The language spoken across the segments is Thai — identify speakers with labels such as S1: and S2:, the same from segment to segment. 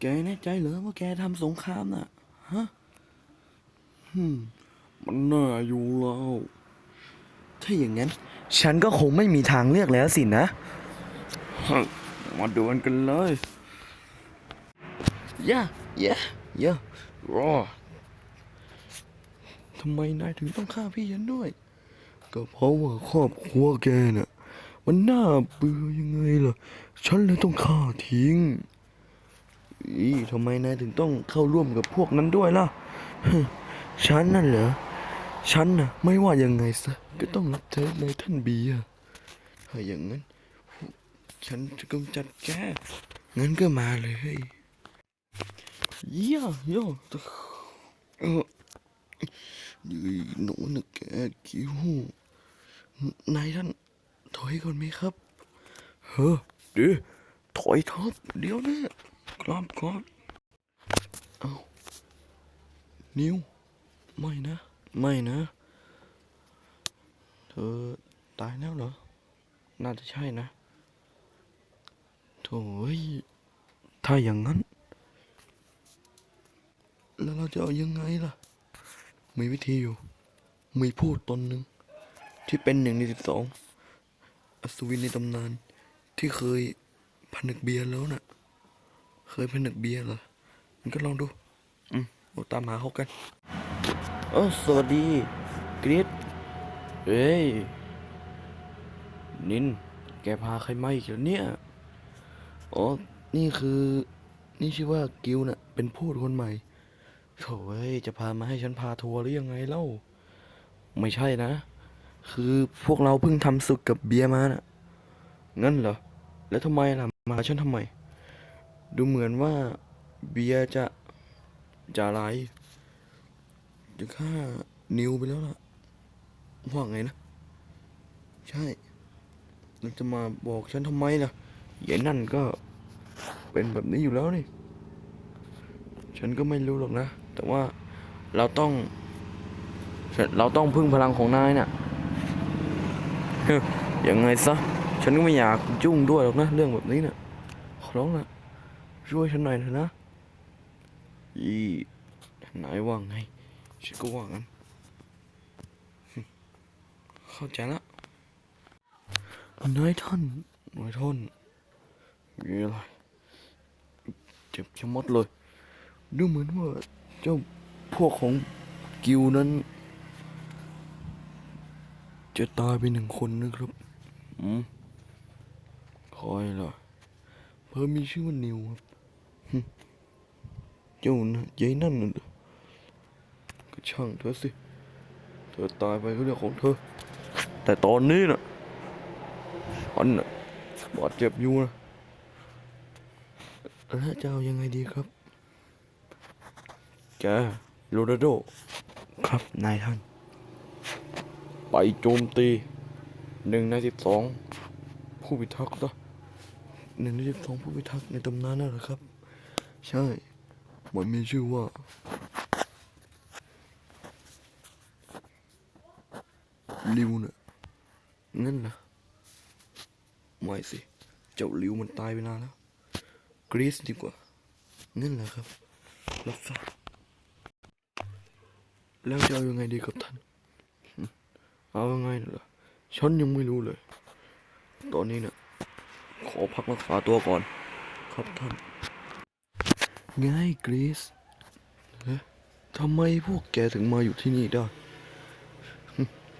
S1: แกแน่ใจเหรอว่าแกทำสงครามน่ะ ฮะฮึมมันน่าอยู่แล้ว ถ้าอย่างนั้น ฉันก็คงไม่มีทางเลือกแล้วสินะ มาดวลกันเลยย่าย่าย่ารอทำไมนายถึงต้องฆ่าพี่ฉันด้วย ก็เพราะว่าครอบครัวแกน่ะ มันน่าเบื่อยังไงล่ะ ฉันเลยต้องฆ่าทิ้ง อีทำไมนายถึงต้องเข้าร่วมกับพวกนั้นด้วยล่ะ ฉันนั่นเหรอ ฉันน่ะ ไม่ว่ายังไงซะ ก็ต้องรับใช้ในท่านเบียร์ถ้าอย่างนั้น ฉันจะกำจัดแก งั้นก็มาเลยเย่าโย่เออยืยหนูนะแกคิวนายท่านถอยก่อนไหมครับ เฮ้อเดี๋ยวถอยทับเดี๋ยวนะ ครับครับเอานิ้ว ไม่นะ ไม่นะ เธอตายแล้วเหรอ น่าจะใช่นะโถ่ยถ้าอย่างนั้น แล้วเราจะเอายังไงล่ะ มีวิธีอยู่ มีพูดตนหนึ่ง ที่เป็นหนึ่งในสิบสอง อัศวินในตำนาน ที่เคยผนึกเบียร์แล้วน่ะ เคยผนึกเบียร์เหรอ มันก็ลองดู อืมเราตามหาเขากันโอ้สวัสดีกรีดเฮ้ย นิน แกพาใครมาอีกแล้วเนี่ย อ๋อ นี่คือ นี่ชื่อว่ากิลน่ะ เป็นพูดคนใหม่โถ่เอ้ย จะพามาให้ฉันพาทัวร์หรือยังไงเล่า ไม่ใช่นะ คือพวกเราเพิ่งทำศึกกับเบียร์มาน่ะ งั้นเหรอ แล้วทำไมล่ะ มาฉันทำไม ดูเหมือนว่าเบียร์จะจะอะไรจะฆ่านิวไปแล้วล่ะว่าไงนะ ใช่แล้วจะมาบอกฉันทำไมล่ะยายนั่นก็เป็นแบบนี้อยู่แล้วนี่ ฉันก็ไม่รู้หรอกนะ แต่ว่าเราต้อง เราต้องพึ่งพลังของนายน่ะเฮ้ยยังไงซะ ฉันก็ไม่อยากยุ่งด้วยหรอกนะ เรื่องแบบนี้น่ะขอร้องนะ ช่วยฉันหน่อยเถอะนะอีนายว่าไงฉันก็ว่างั้นเข้าใจละนายท่านนายท่านมีอะไรเจ็บชะมัดเลย ดูเหมือนว่าเจ้าพวกของกิวนั้น จะตายไปหนึ่งคนนะครับอืมคอยล่ะเพิ่มมีชื่อว่านิวครับ เจ้านะยายนั่นน่ะก็ช่างเธอสิ เธอตายไปก็เรื่องของเธอ แต่ตอนนี้น่ะฉันน่ะบาดเจ็บอยู่นะแล้วจะเอายังไงดีครับ แกโรนัลโด ครับนายท่าน ไปโจมตีหนึ่งในสิบสองผู้พิทักษ์นะหนึ่งในสิบสองผู้พิทักษ์ในตำนานนั่นแหละครับ ใช่ มันมีชื่อว่า ลิวน่ะงั้นนะไม่สิ เจ้าลิวมันตายไปนานแล้ว กรีซดีกว่า งั้นแหละครับ รับทราบแล้วจะเอายังไงดีครับท่าน เอายังไงน่ะเหรอฉันยังไม่รู้เลย ตอนนี้เนี่ยขอพักรักษาตัวก่อน ครับท่าน ง่ายกรีซเอ๊ะทำไมพวกแกถึงมาอยู่ที่นี่ได้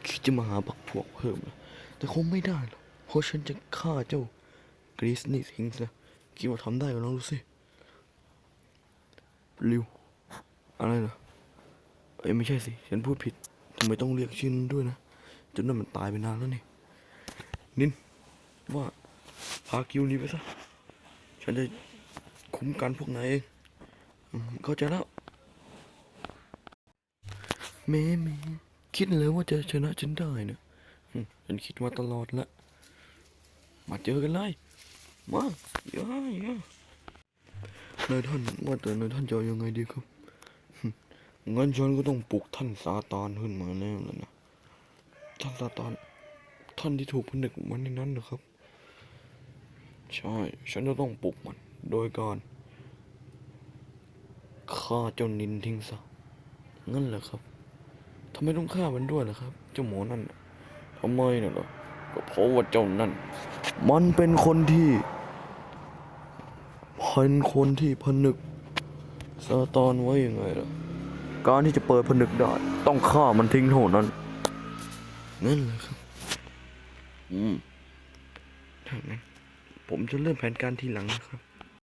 S1: คิดจะมาหาบักพวกเพิ่มเหรอแต่คงไม่ได้หรอกเพราะฉันจะฆ่าเจ้ากรีซนี่ทิ้งซะคิดว่าทำได้ก็ลองดูสิริว อะไรเหรอเอ้ยไม่ใช่สิ ฉันพูดผิดทำไมต้องเรียกชื่อนั้นด้วยนะ จนนั่นมันตายไปนานแล้วนี่ นิน ว่าพากิวหนี้ไปซะ ฉันจะคุ้มกันพวกนายเองอืม เข้าใจแล้วเมเมคิดเลยว่าจะชนะฉันได้นะอืมฉันคิดมาตลอดละ มาเจอกันเลย มาอย่าอย่านายท่านว่าแต่นายท่านจะยังไงดีครับงั้นฉันก็ต้องปลุกท่านซาตานขึ้นมาแน่เลยนะท่านซาตานท่านที่ถูกผนึกมันในนั้นนะครับ ใช่ ฉันจะต้องปลุกมัน โดยการ ฆ่าเจ้านินทิ้งซะงั้นเหรอครับทำไมต้องฆ่ามันด้วยล่ะครับ เจ้าหมอนั่นน่ะทำไมน่ะเหรอก็เพราะว่าเจ้านั่น มันเป็นคนที่เป็นคนที่ผนึกซาตานไว้ยังไงล่ะ การที่จะเปิดผนึกได้ต้องฆ่ามันทิ้งเท่านั้นงั้นเหรอครับ อืมถ้างั้นผมจะเริ่มแผนการทีหลังนะครับ